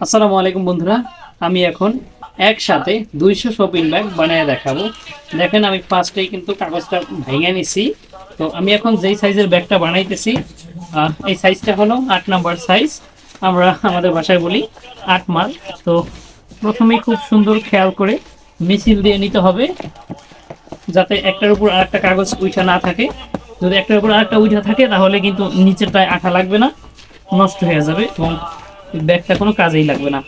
আসসালামু আলাইকুম বন্ধুরা, আমি এখন একসাথে দুইশো শপিং ব্যাগ বানিয়ে দেখাবো। দেখেন আমি ফার্স্টেই কিন্তু কাগজটা ভেঙে নিছি। তো আমি এখন যেই সাইজের ব্যাগটা বানাইতেছি এই সাইজটা হলো আট নাম্বার সাইজ আমরা আমাদের ভাষায় বলি আট মাল। তো প্রথমেই খুব সুন্দর খেয়াল করে মিছিল দিয়ে নিতে হবে, যাতে একটার উপর আরেকটা কাগজ উঠা না থাকে। যদি একটার উপর আরেকটা উঠা থাকে, তাহলে কিন্তু নিচেরটায় আঠা লাগবে না, নষ্ট হয়ে যাবে এবং ব্যাগটা কোনো কাজেই লাগবে না।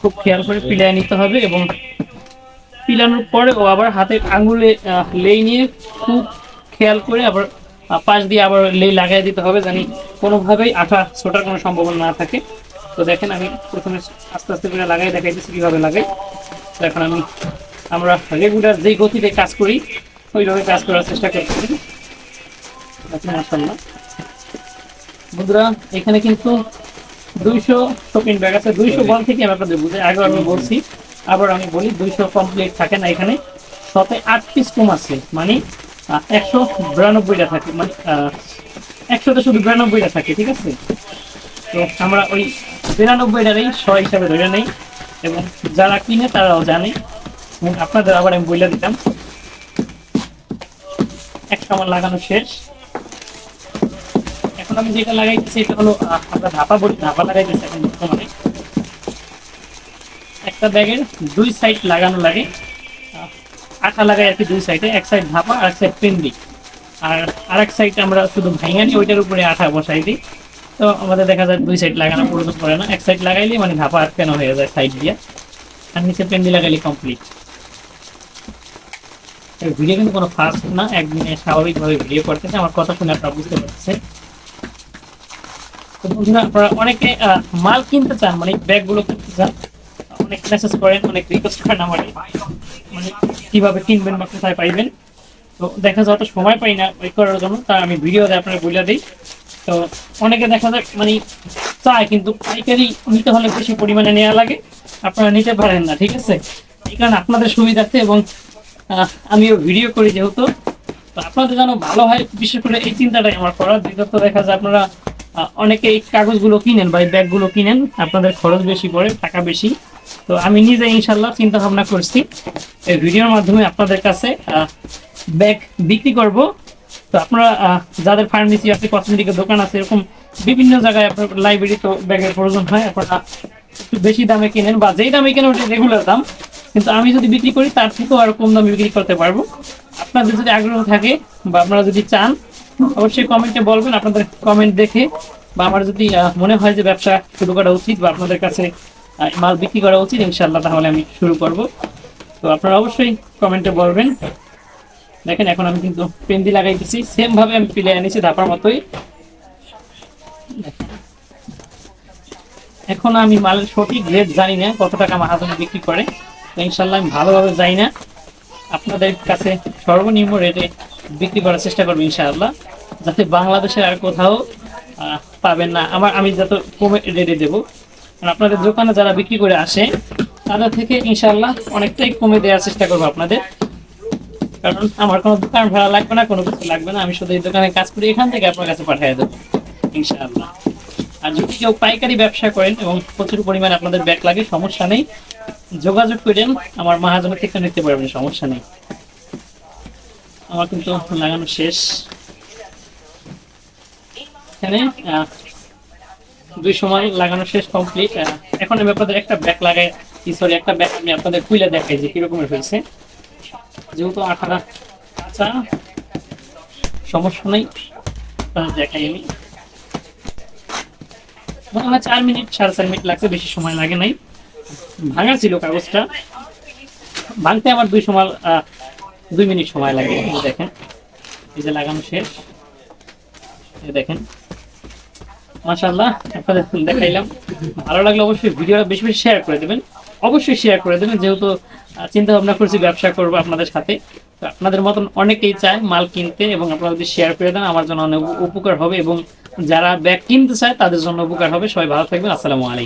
খুব খেয়াল করে পিলায় নিতে হবে এবং পিলানোর পরেও আবার হাতের আঙুলে লেই নিয়ে খুব খেয়াল করে আবার পাশ দিয়ে আবার লেই লাগাই দিতে হবে জানি কোনোভাবেই আঠা ছোটার কোনো সম্ভাবনা না থাকে। তো দেখেন আমি প্রথমে আস্তে আস্তে করে লাগাই, দেখাইতেছি কীভাবে লাগাই। এখন আমি, আমরা রেগুলার যেই গতিতে কাজ করি, ওইভাবে কাজ করার চেষ্টা করতেছি। মাসাল্লাহ বন্ধুরা, এখানে কিন্তু দুইশো শপিং ব্যাগ আছে দুইশো বল থেকে আমি আপনাদের বুঝে আগে আমি বলছি আবার আমি বলি দুইশো কমপ্লিট থাকে না এখানে। শতে আট পিস কম আছে মানে একশো বিরানব্বইটা থাকে মানে একশোতে শুধু বিরানব্বইটা থাকে ঠিক আছে? তো আমরা ওই বিরানব্বইটারই শ হিসাবে ধরে নেই এবং যারা কিনে তারাও জানে। এবং আপনাদের আবার আমি বলে দিতাম। একটা আমার লাগানো শেষ। এখন আমি যেটা লাগাইতেছি এটা হলো আমরা ধাপা বলি ধাপা লাগাইতেছি এখন বর্তমানে। একটা ব্যাগের দুই সাইড লাগানো লাগে আঠা লাগাই আর কি দুই সাইডে এক সাইড ধাপা আর এক সাইড পেন দিই আর আরেক সাইড আমরা শুধু ভাঙা নিই ওইটার উপরে আঠা বসাই দিই। তো আমাদের দেখা যায় দুই সাইড লাগানো প্রয়োজন পড়ে না, এক সাইড লাগাইলে মানে ধাপা আটকানো হয়ে যায় সাইড দিয়ে। আর নিচে পেন লাগাইলে কমপ্লিট ভিডিও কিন্তু কোনো ফাস্ট না, একদিনে স্বাভাবিকভাবে ভিডিও করতেছে আমার কথা শুনে আপনারা বুঝতে পারছেন। বন্ধুরা আপনারা অনেকে মাল কিনতে চান মানে ব্যাগগুলো কিনতে চান, অনেক মেসেজ করেন, অনেক রিকোয়েস্ট করেন আমার মানে কীভাবে কিনবেন বা কোথায় পাইবেন। তো দেখা যায় অত সময় পাই না ওই করার জন্য, তা আমি ভিডিওতে আপনার বলে দিই। তো অনেকে দেখা যায় মানে চায়, কিন্তু পাইকারি নিতে হলে বেশি পরিমাণে নেওয়া লাগে, আপনারা নিতে পারেন না, ঠিক আছে? এই কারণে আপনাদের সুবিধার্থে এবং আমিও ভিডিও করি যেহেতু। তো আপনাদের যেন ভালো হয়, বিশেষ করে এই চিন্তাটাই আমার করার। দ্বিতীয়ত দেখা যায়, আপনারা অনেকে এই কাগজগুলো কিনেন বা এই ব্যাগগুলো কিনেন, আপনাদের খরচ বেশি পড়ে, টাকা বেশি। তো আমি নিজে ইনশাল্লাহ চিন্তা ভাবনা করছি, এই ভিডিওর মাধ্যমে আপনাদের কাছে ব্যাগ বিক্রি করব। তো আপনারা যাদের ফার্মেসি আছে, কসমেটিকের দোকান আছে, এরকম বিভিন্ন জায়গায় আপনার লাইব্রেরি তো ব্যাগের প্রয়োজন হয়, আপনারা একটু বেশি দামে কিনেন বা যেই দামে কেনেন ওটা রেগুলার দাম। কিন্তু আমি যদি বিক্রি করি, তার থেকেও আরও কম দামে বিক্রি করতে পারব। আপনাদের যদি আগ্রহ থাকে বা আপনারা যদি চান অবশ্যই কমেন্টে বলবেন, আপনাদের কমেন্ট দেখে, বা আমার যদি মনে হয় যে ব্যবসা শুরু করা উচিত বা আপনাদের কাছে মাল বিক্রি করা উচিত ইনশাল্লাহ তাহলে আমি শুরু করব। তো আপনারা অবশ্যই কমেন্টে বলবেন। দেখেন, এখন আমি কিন্তু পেন্দি লাগাইতেছি। সেম ভাবে আমি পিলে এনেছি ধাপার মতোই। এখন আমি মালের সঠিক রেট জানি না, কত টাকা মাহাজনে বিক্রি করে। তো ইনশাল্লাহ আমি ভালোভাবে যাই না। আপনাদের কাছে সর্বনিম্ন রেটে বিক্রি করার চেষ্টা করব ইনশাআল্লাহ। যাতে বাংলাদেশের আর কোথাও পাবেন না। আমার, আমি যত কমে রেটে দেবো। আপনাদের দোকানে যারা বিক্রি করে আসে, তাদের থেকে ইনশাআল্লাহ অনেকটাই কমে দেওয়ার চেষ্টা করব আপনাদের। কারণ আমার কোনো দোকান ভাড়া লাগবে না, কোনো কিছু লাগবে না। আমি শুধু এই দোকানে কাজ করি এখান থেকে আপনার কাছে পাঠিয়ে দেবো, ইনশাআল্লাহ। আর যদি কেউ পাইকারি ব্যবসা করেন এবং প্রচুর পরিমাণে আপনাদের ব্যাগ লাগে, সমস্যা নেই। যোগাযোগ করেন, আমার মহাজনের থেকে নিতে পারবেন, সমস্যা নেই। আমার কিন্তু লাগানো শেষ। এখানে দুই সময় লাগানো শেষ কমপ্লিট এখন আমি আপনাদের একটা ব্যাগ লাগাই সরি একটা ব্যাগ আমি আপনাদের খুলে দেখাই যে কিরকমের হয়েছে। যেহেতু আঠারা কাঁচা সমস্যা নেই দেখাই আমি। চার মিনিট, সাড়ে চার মিনিট লাগছে, বেশি সময় লাগে নাই। ভাঙা ছিল কাগজটা। ভাঙতে আমার দুই সময় দুই মিনিট সময় লাগে। দেখেন, এই যে লাগানো শেষ। দেখেন। মাশাল্লাহ আপনাদের দেখাইলাম। ভালো লাগলে অবশ্যই ভিডিওটা বেশি বেশি শেয়ার করে দেবেন। অবশ্যই শেয়ার করে দেবেন, যেহেতু চিন্তা ভাবনা করছি ব্যবসা করব আপনাদের সাথে। তো আপনাদের মতন অনেকেই চায় মাল কিনতে এবং আপনারা যদি শেয়ার করে দেন, আমার জন্য অনেক উপকার হবে এবং যারা ব্যাগ কিনতে চায়, তাদের জন্য উপকার হবে। সবাই ভালো থাকবেন, আসসালামু আলাইকুম।